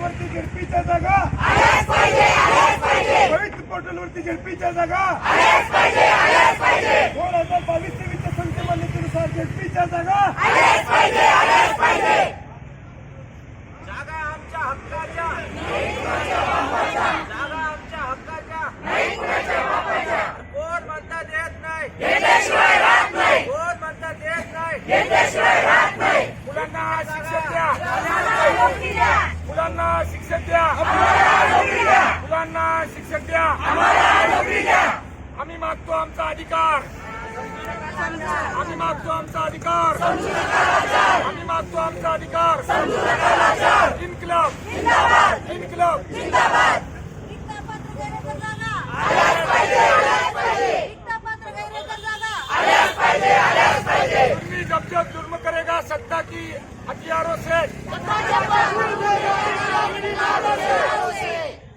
पोर्टलवरती झेडपीच्या जागा. पवित्र पोर्टलवरती झेडपीच्या जागा. दोन हजार बावीस तेवीसच्या संख्या मान्यतेनुसार झेडपीच्या जागा. जागा आमच्या हक्काच्या. जागा आमच्या हक्काच्या. कोण म्हणता देत नाही? कोण म्हणता देत नाही? मुलांना शिक्षण द्या. मुलांना शिक्षण द्या. मुलांना शिक्षण द्या. आम्ही मागतो आमचा अधिकार. आम्ही मागतो आमचा अधिकार. आम्ही मागतो आमचा अधिकार. इन्कलाब. इन्कलाब. गैरेकर जागा जुर्मी सत्ता की हथियारों से।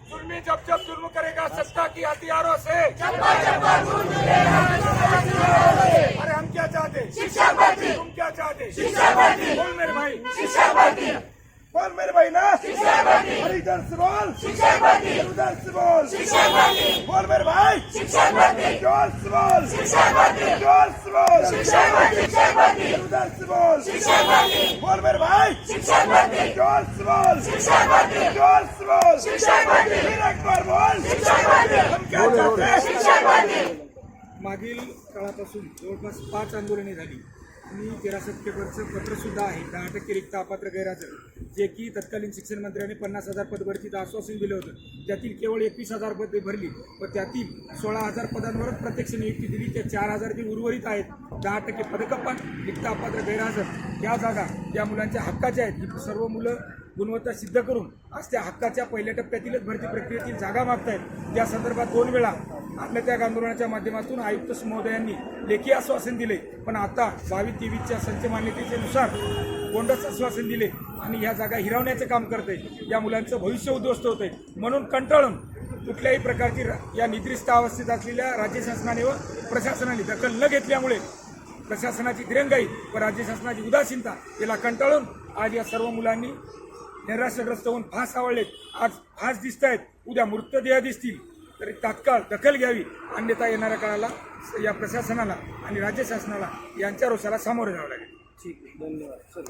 जुर्मी जब जब जुर्म करेगा सत्ता की हथियारों से। अरे हम क्या चाहते? तुम क्या चाहते? बोल मेरे भाई। शिक्षा बोल मेरे भाई ना। अरे इधर से बोल। उधर से बोल। बोल मेरे भाई। ज़ोर से बोल। बोल मेरे भाई! जोर जोर बोल! हम क्या चाहते हैं मागील काळापासून जवळपास पाच आंदोलने झाली. आणि तेरा सप्टेंबरचं पत्रसुद्धा आहे. दहा टक्के रिक्त अपात्र गैरहजर. जे की तत्कालीन शिक्षण मंत्र्यांनी पन्नास हजार पदभरतीचं आश्वासन दिलं होतं. त्यातील केवळ एकवीस हजार पदे भरली. व त्यातील सोळा हजार पदांवरच प्रत्यक्ष नियुक्ती दिली. त्या चार हजार जे उर्वरित आहेत दहा टक्के पदकप्पा रिक्त अपात्र गैरहजर. त्या जागा त्या मुलांच्या हक्काच्या आहेत ही सर्व मुलं गुणवत्ता सिद्ध करून आज त्या हक्काच्या पहिल्या टप्प्यातीलच भरती प्रक्रियेतील जागा मागतायत. या संदर्भात दोन वेळा आपल्या त्या आंदोलनाच्या माध्यमातून आयुक्त महोदयांनी लेखी आश्वासन दिले. पण आता बावीस तेवीसच्या संच मान्यतेनुसार आश्वासन दिले आणि ह्या जागा हिरावण्याचं काम करते या मुलांचं भविष्य उद्ध्वस्त होते म्हणून कंटाळून कुठल्याही प्रकारची या निद्रिस्त अवस्थेत असलेल्या राज्य शासनाने व प्रशासनाने दखल न घेतल्यामुळे प्रशासनाची दिरंगाई व राज्य शासनाची उदासीनता याला कंटाळून आज या सर्व मुलांनी निराशाग्रस्त होऊन फास आवडलेत. आज फास दिसत आहेत उद्या मृतदेह दिसतील. तरी तात्काळ दखल घ्यावी. अन्यथा येणाऱ्या काळाला या प्रशासनाला आणि राज्य शासनाला यांच्या रोषाला सामोरे जावं लागेल. ठीक. आहे धन्यवाद. चल